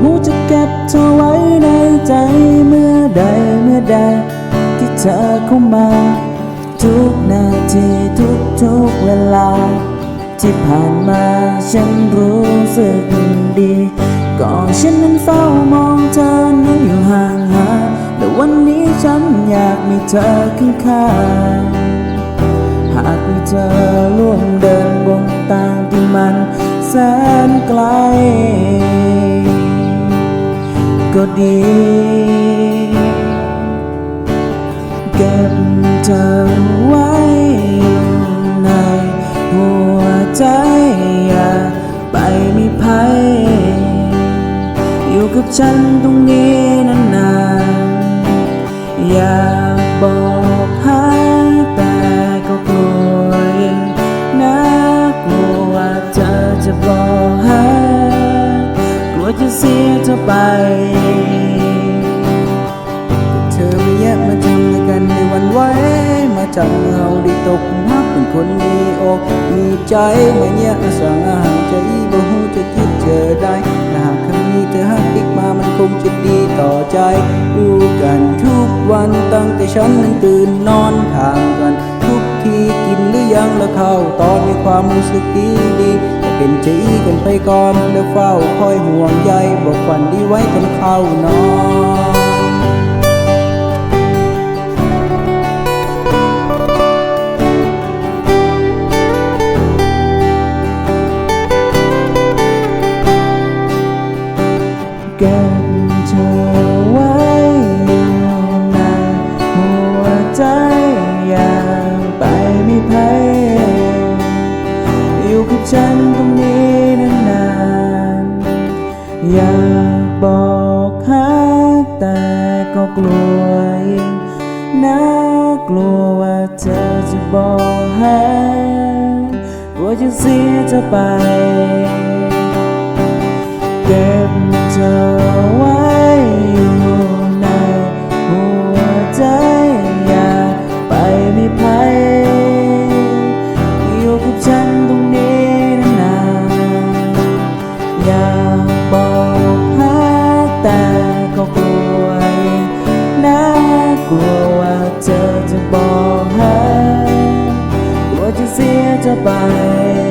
หูจะเก็บเธอไว้ในใจเมื่อใดเมื่อใด ที่เธอเข้ามา ทุกนาทีทุกทุกเวลา ที่ผ่านมาฉันรู้สึกดีก็ฉันนั้นเฝ้ามองเธอนั้นอยู่ห่างหาแต่วันนี้ฉันอยากมีเธอข้างข้างหากมีเธอร่วมเดินบนทางที่มันแสนไกล ก็ดี เก็บเธอไว้ในหัวใจอย่าไปมีภัย อยู่กับฉันตรงนี้นานๆ อยากบอกใหาแต่ก็กลัวยังน่ากลัวว่าเธอจะบอกหากลัวจ จับเราได้ตกหักเป็นคนมีอกมีใจไม่แยกมาสั่งอาหารใจบ่หูจะคิดเจอได้ถ้าหากคำนี้เธอหักอีกมามันคงจะดีต่อใจดูกันทุกวันตั้งแต่ฉันนั้นตื่นนอนทางกันทุกทีกินหรือยังแล้วเข้าตอนมีความรู้สึกดีดีแต่เป็นใจกันไปก่อนแล้วเฝ้าคอยห่วงใยบอกฝันดีไว้จนเข้านอน ฉันตรงนี้นานๆอยากบอกฮักแต่ก็กลัวยิ่งน่ากลัวว่าเธอจะบอกฮักกลัวจะเสียเธอไป จะไป